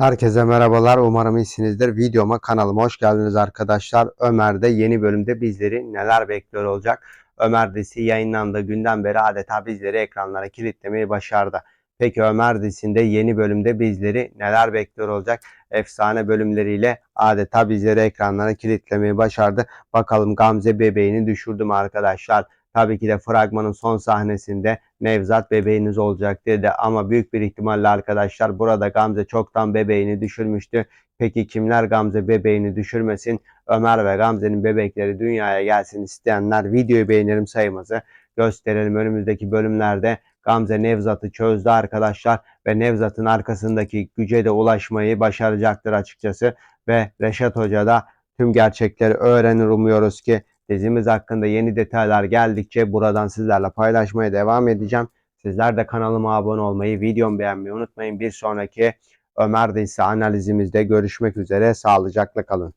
Herkese merhabalar. Umarım iyisinizdir. Videoma kanalıma hoş geldiniz arkadaşlar. Ömer'de yeni bölümde bizleri neler bekliyor olacak? Ömer dizisi yayınlandığı günden beri adeta bizleri ekranlara kilitlemeyi başardı. Peki Ömer dizisinde yeni bölümde bizleri neler bekliyor olacak? Efsane bölümleriyle adeta bizleri ekranlara kilitlemeyi başardı. Bakalım Gamze bebeğini düşürdü mü arkadaşlar? Tabii ki de fragmanın son sahnesinde Nevzat bebeğiniz olacak dedi ama büyük bir ihtimalle arkadaşlar burada Gamze çoktan bebeğini düşürmüştü. Peki kimler Gamze bebeğini düşürmesin? Ömer ve Gamze'nin bebekleri dünyaya gelsin isteyenler videoyu beğenelim sayımızı gösterelim. Önümüzdeki bölümlerde Gamze Nevzat'ı çözdü arkadaşlar ve Nevzat'ın arkasındaki güce de ulaşmayı başaracaktır açıkçası ve Reşat Hoca da tüm gerçekleri öğrenir umuyoruz ki Dizimiz hakkında yeni detaylar geldikçe buradan sizlerle paylaşmaya devam edeceğim. Sizler de kanalıma abone olmayı, videomu beğenmeyi unutmayın. Bir sonraki Ömer dizisi analizimizde görüşmek üzere. Sağlıcakla kalın.